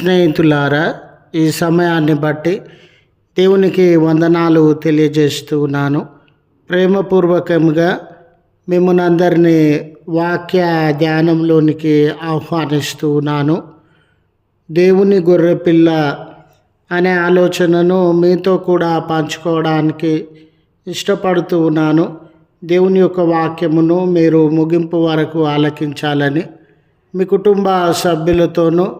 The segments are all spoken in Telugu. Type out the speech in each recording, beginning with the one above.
స్నేహితులారా ఈ సమయాన్ని బట్టి దేవునికి వందనాలు తెలియజేస్తూ ఉన్నాను ప్రేమపూర్వకంగా మిమ్మల్ని అందరినీ వాక్య ధ్యానంలోనికి ఆహ్వానిస్తూ ఉన్నాను దేవుని గొర్రెపిల్ల అనే ఆలోచనను మీతో కూడా పంచుకోవడానికి ఇష్టపడుతూ ఉన్నాను. దేవుని యొక్క వాక్యమును మీరు ముగింపు వరకు ఆలకించాలని మీ కుటుంబ సభ్యులతోనూ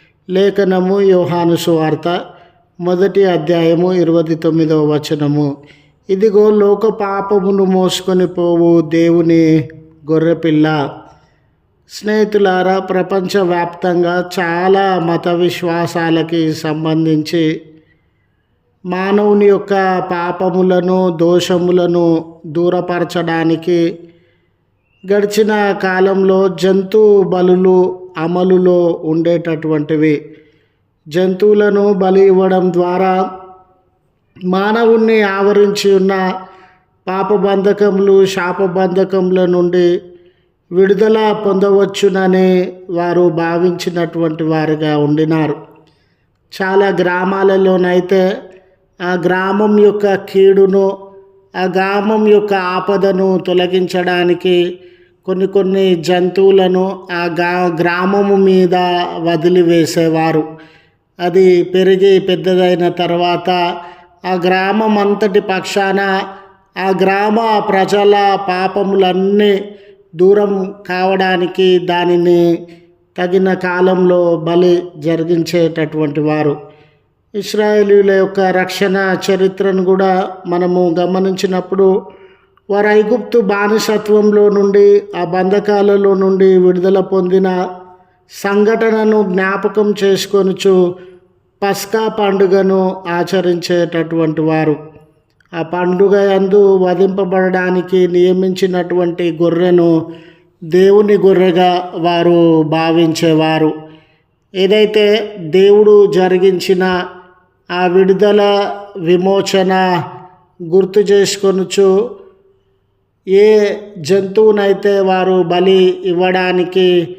లేఖనము యోహాను సువార్త మొదటి అధ్యాయము ఇరవై తొమ్మిదవ వచనము. ఇదిగో లోక పాపమును మోసుకొని పోవు దేవుని గొర్రెపిల్ల. స్నేహితులారా ప్రపంచవ్యాప్తంగా చాలా మత విశ్వాసాలకి సంబంధించి మానవుని యొక్క పాపములను దోషములను దూరపరచడానికి గడిచిన కాలంలో జంతు బలులు అమలులో ఉండేటటువంటివి. జంతువులను బలి ఇవ్వడం ద్వారా మానవుణ్ణి ఆవరించి ఉన్న పాపబంధకములు శాపబంధకముల నుండి విడుదల పొందవచ్చునని వారు భావించినటువంటి వారుగా ఉండినారు. చాలా గ్రామాలలోనైతే ఆ గ్రామం యొక్క కీడును ఆ గ్రామం యొక్క ఆపదను తొలగించడానికి కొన్ని కొన్ని జంతువులను ఆ గా గ్రామము మీద వదిలివేసేవారు. అది పెరిగి పెద్దదైన తర్వాత ఆ గ్రామం అంతటి పక్షాన ఆ గ్రామ ప్రజల పాపములన్నీ దూరం కావడానికి దానిని తగిన కాలంలో బలి జరిగించేటటువంటి వారు. ఇస్రాయేలీల యొక్క రక్షణ చరిత్రను కూడా మనము గమనించినప్పుడు వారు ఐగుప్తు బానిసత్వంలో నుండి ఆ బంధకాలలో నుండి విడుదల పొందిన సంఘటనను జ్ఞాపకం చేసుకొనుచు పస్కా పండుగను ఆచరించేటటువంటి వారు. ఆ పండుగ యందు వధింపబడడానికి నియమించినటువంటి గొర్రెను దేవుని గొర్రెగా వారు భావించేవారు. ఏదైతే దేవుడు జరిగించిన ఆ విడుదల విమోచన గుర్తు చేసుకొనుచు ఏ జంతువునైతే వారు బలి ఇవ్వడానికి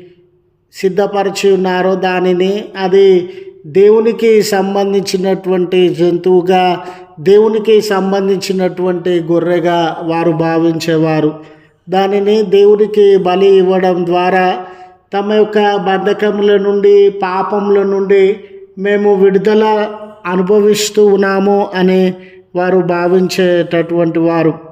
సిద్ధపరిచి ఉన్నారో దానిని అది దేవునికి సంబంధించినటువంటి జంతువుగా దేవునికి సంబంధించినటువంటి గొర్రెగా వారు భావించేవారు. దానిని దేవునికి బలి ఇవ్వడం ద్వారా తమ యొక్క బంధకముల నుండి పాపముల నుండి మేము విడుదల అనుభవిస్తూ ఉన్నాము అని వారు భావించేటటువంటి వారు.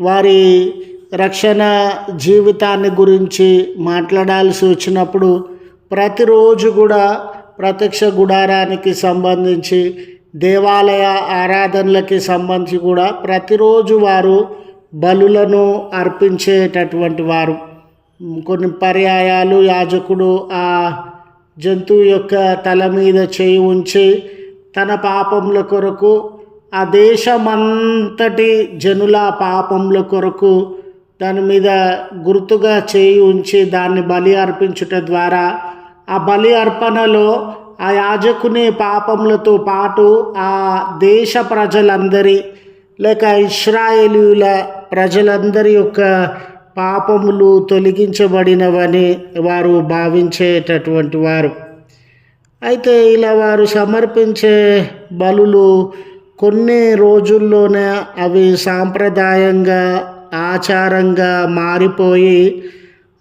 వారి రక్షణ జీవితాన్ని గురించి మాట్లాడాల్సి వచ్చినప్పుడు ప్రతిరోజు కూడా ప్రత్యక్ష గుడారానికి సంబంధించి దేవాలయ ఆరాధనలకి సంబంధించి కూడా ప్రతిరోజు వారు బలులను అర్పించేటటువంటి వారు. కొన్ని పర్యాయాలు యాజకుడు ఆ జంతువు యొక్క తల మీద చేయి ఉంచి తన పాపముల కొరకు ఆ దేశమంతటి జనుల పాపముల కొరకు దాని మీద గుర్తుగా చేయి ఉంచి దాన్ని బలి అర్పించుట ద్వారా ఆ బలి అర్పణలో ఆ యాజకుని పాపములతో పాటు ఆ దేశ ప్రజలందరి లేక ఇస్రాయేలీల ప్రజలందరి యొక్క పాపములు తొలగించబడినవని వారు భావించేటటువంటి వారు. అయితే ఇలా వారు సమర్పించే బలులు కొన్ని రోజుల్లోనే అవి సాంప్రదాయంగా ఆచారంగా మారిపోయి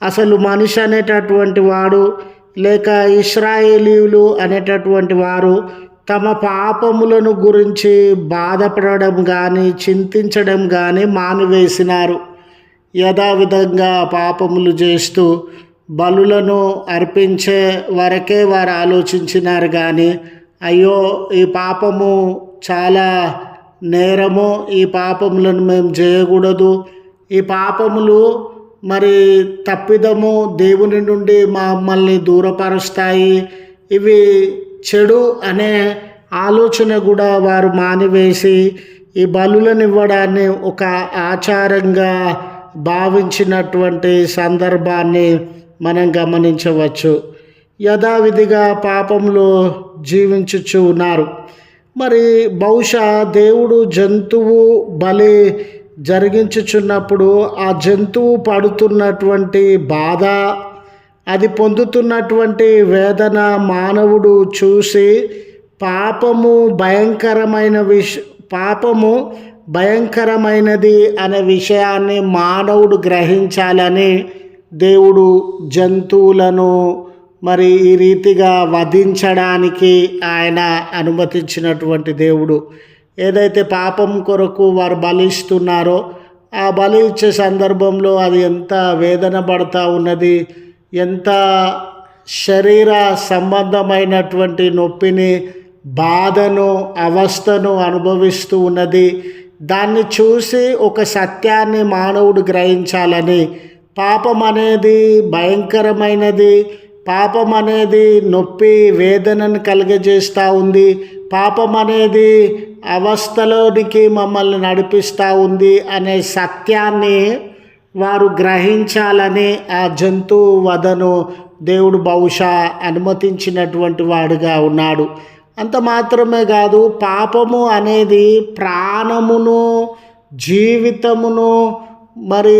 అసలు మనిషి అనేటటువంటి వాడు లేక ఇస్రాయేలీలు అనేటటువంటి వారు తమ పాపములను గురించి బాధపడడం కానీ చింతించడం కానీ మానివేసినారు. యథావిధంగా పాపములు చేస్తూ బలులను అర్పించే వరకే వారు ఆలోచించినారు కానీ అయ్యో ఈ పాపము చాలా నేరము ఈ పాపములను మేము చేయకూడదు. ఈ పాపములు మరి తప్పిదము దేవుని నుండి మమ్మల్ని దూరపరుస్తాయి. ఇవి చెడు అనే ఆలోచన కూడా వారు మానివేసి ఈ బలులను ఇవ్వడాన్ని ఒక ఆచారంగా భావించినటువంటి సందర్భాన్ని మనం గమనించవచ్చు. యథావిధిగా పాపంలో జీవించుచు ఉన్నారు. మరి బహుశా దేవుడు జంతువు బలి జరిగించుచున్నప్పుడు ఆ జంతువు పడుతున్నటువంటి బాధ అది పొందుతున్నటువంటి వేదన మానవుడు చూసి పాపము భయంకరమైన విష పాపము భయంకరమైనది అనే విషయాన్ని మానవుడు గ్రహించాలని దేవుడు జంతువులను మరి ఈ రీతిగా వధించడానికి ఆయన అనుమతించినటువంటి దేవుడు ఏదైతే పాపం కొరకు వారు బలిస్తున్నారో ఆ బలి ఇచ్చే సందర్భంలో అది ఎంత వేదన పడతా ఉన్నది ఎంత శరీర సంబంధమైనటువంటి నొప్పిని బాధను అవస్థను అనుభవిస్తూ ఉన్నది. దాన్ని చూసి ఒక సత్యాన్ని మానవుడు గ్రహించాలని. పాపం అనేది భయంకరమైనది పాపం అనేది నొప్పి వేదనను కలిగజేస్తూ ఉంది. పాపం అనేది అవస్థలోనికి మమ్మల్ని నడిపిస్తూ ఉంది అనే సత్యాన్ని వారు గ్రహించాలని ఆ జంతువు వదను దేవుడు బహుశా అనుమతించినటువంటి వాడుగా ఉన్నాడు. అంత మాత్రమే కాదు పాపము అనేది ప్రాణమును జీవితమును మరి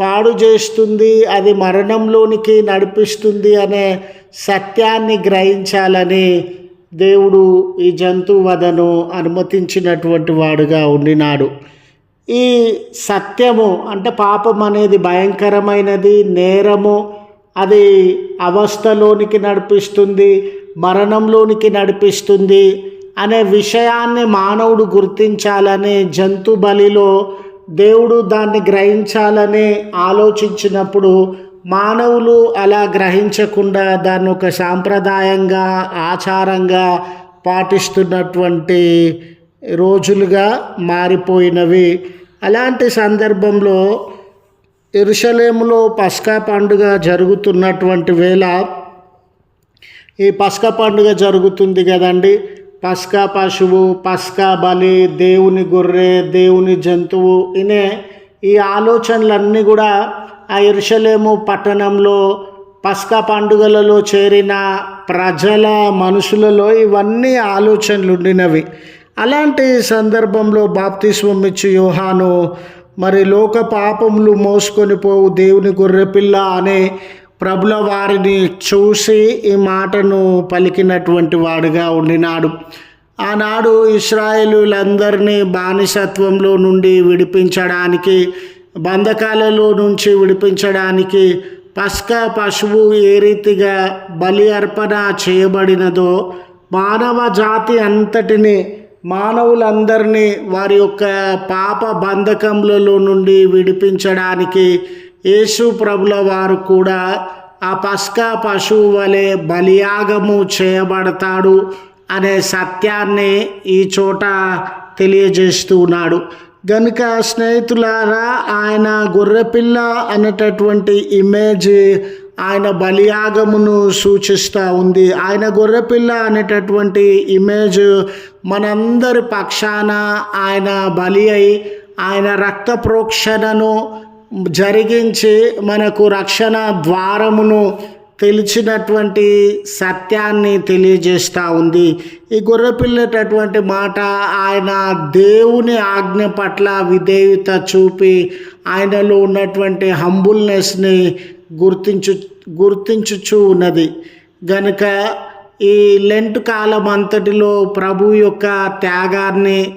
పాడు చేస్తుంది అది మరణంలోనికి నడిపిస్తుంది అనే సత్యాన్ని గ్రహించాలని దేవుడు ఈ జంతువధను అనుమతించినటువంటి వాడుగా ఉండినాడు. ఈ సత్యము అంటే పాపం అనేది భయంకరమైనది నేరము అది అవస్థలోనికి నడిపిస్తుంది మరణంలోనికి నడిపిస్తుంది అనే విషయాన్ని మానవుడు గుర్తించాలని జంతు బలిలో దేవుడు దాన్ని గ్రహించాలని ఆలోచించినప్పుడు మానవులు అలా గ్రహించకుండా దాన్ని ఒక సాంప్రదాయంగా ఆచారంగా పాటిస్తున్నటువంటి రోజులుగా మారిపోయినవి. అలాంటి సందర్భంలో ఎరుషలేములో పస్కా పండుగ జరుగుతున్నటువంటి వేళ ఈ పస్కా పండుగ జరుగుతుంది కదండి. పస్కా పశువు పస్కా బలి దేవుని గొర్రె దేవుని జంతువు. ఇనే ఈ ఆలోచనలన్నీ కూడా ఆ ఇరుషలేము పట్టణంలో పస్కా పండుగలలో చేరిన ప్రజల మనుషులలో ఇవన్నీ ఆలోచనలు ఉండినవి. అలాంటి సందర్భంలో బాప్తిస్వం ఇచ్చి యోహాను మరి లోక పాపములు మోసుకొని పోవు దేవుని గొర్రెపిల్ల అనే ప్రభుల వారిని చూసి ఈ మాటను పలికినటువంటి వాడుగా ఉండినాడు. ఆనాడు ఇస్రాయేలులందరినీ బానిసత్వంలో నుండి విడిపించడానికి బంధకాలలో నుంచి విడిపించడానికి పస్కా పశువు ఏ రీతిగా బలి అర్పణ చేయబడినదో మానవ జాతి అంతటిని మానవులందరినీ వారి యొక్క పాప బంధకములలో నుండి విడిపించడానికి యేసు ప్రభుల వారు కూడా ఆ పస్కా పశువు వలె బలియాగము చేయబడతాడు అనే సత్యాన్ని ఈ చోట తెలియజేస్తూ ఉన్నాడు. గనుక స్నేహితులారా ఆయన గొర్రెపిల్ల అనేటటువంటి ఇమేజ్ ఆయన బలియాగమును సూచిస్తూ ఉంది. ఆయన గొర్రెపిల్ల అనేటటువంటి ఇమేజ్ మనందరి పక్షాన ఆయన బలి అయి ఆయన రక్త ప్రోక్షణను జరిగించి మనకు రక్షణ ద్వారమును తెలిసినటువంటి సత్యాన్ని తెలియజేస్తూ ఉంది. ఈ గొర్రెపిల్లటటువంటి మాట ఆయన దేవుని ఆజ్ఞ పట్ల విధేయత చూపి ఆయనలో ఉన్నటువంటి హంబుల్నెస్ని గుర్తించు గుర్తించుచూ ఉన్నది. గనుక ఈ లెంట్ కాలం అంతటిలో ప్రభు యొక్క త్యాగాన్ని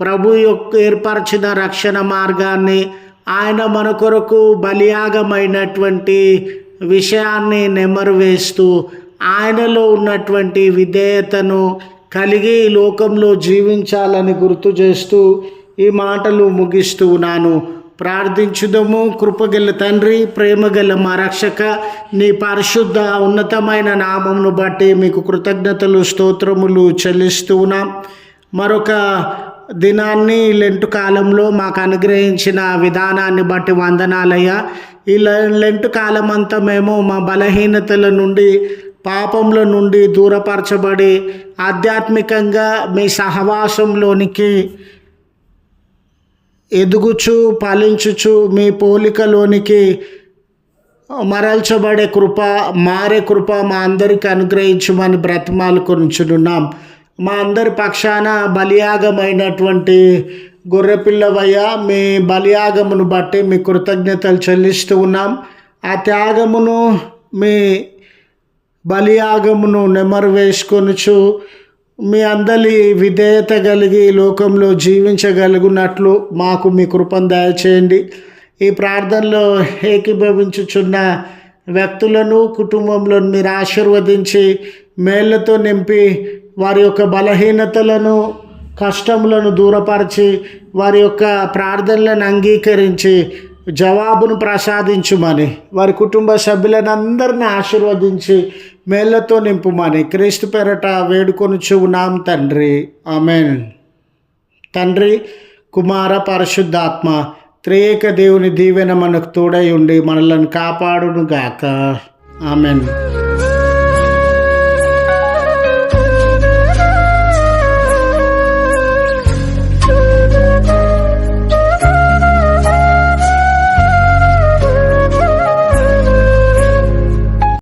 ప్రభు యొక్క ఏర్పరిచిన రక్షణ మార్గాన్ని ఆయన మన కొరకు బలియాగమైనటువంటి విషయాన్ని నెమరు వేస్తూ ఆయనలో ఉన్నటువంటి విధేయతను కలిగి ఈ లోకంలో జీవించాలని గుర్తు చేస్తూ ఈ మాటలు ముగిస్తూ ఉన్నాను. ప్రార్థించుదము. కృపగల తండ్రి ప్రేమగల మా రక్షక నీ పరిశుద్ధ ఉన్నతమైన నామమును బట్టి మీకు కృతజ్ఞతలు స్తోత్రములు చెల్లిస్తూ ఉన్నాం. మరొక దినాన్ని లెంటు కాలంలో మాకు అనుగ్రహించిన విధానాన్ని బట్టి వందనాలయ్యా. ఈ లెంటు కాలం అంతా మేము మా బలహీనతల నుండి పాపంలో నుండి దూరపరచబడి ఆధ్యాత్మికంగా మీ సహవాసంలోనికి ఎదుగుచు పాలించుచు మీ పోలికలోనికి మరల్చబడే కృప మారే కృప మా అందరికి అనుగ్రహించమని బ్రతిమాలు కొంచున్నాం మా అందరి పక్షాన బలియాగమైనటువంటి గొర్రెపిల్లవయ్య మీ బలియాగమును బట్టి మీ కృతజ్ఞతలు చెల్లిస్తూ ఉన్నాం. ఆ త్యాగమును మీ బలియాగమును నెమరు వేసుకొనుచు మీ అందరి విధేయత కలిగి లోకంలో జీవించగలుగునట్లు మాకు మీ కృపను దయచేయండి. ఈ ప్రార్థనలో ఏకీభవించుచున్న వ్యక్తులను కుటుంబంలో మీరు ఆశీర్వదించి మేళ్ళతో నింపి వారి యొక్క బలహీనతలను కష్టములను దూరపరిచి వారి యొక్క ప్రార్థనలను అంగీకరించి జవాబును ప్రసాదించుమని వారి కుటుంబ సభ్యులను అందరిని ఆశీర్వదించి మేళ్ళతో నింపుమని క్రీస్తు పెరట వేడుకొని ఉన్నాం తండ్రి. ఆమెన్. తండ్రి కుమార పరిశుద్ధాత్మ త్రియేక దేవుని దీవెన మనకు తోడై ఉండి మనలను కాపాడును గాక ఆమెన్.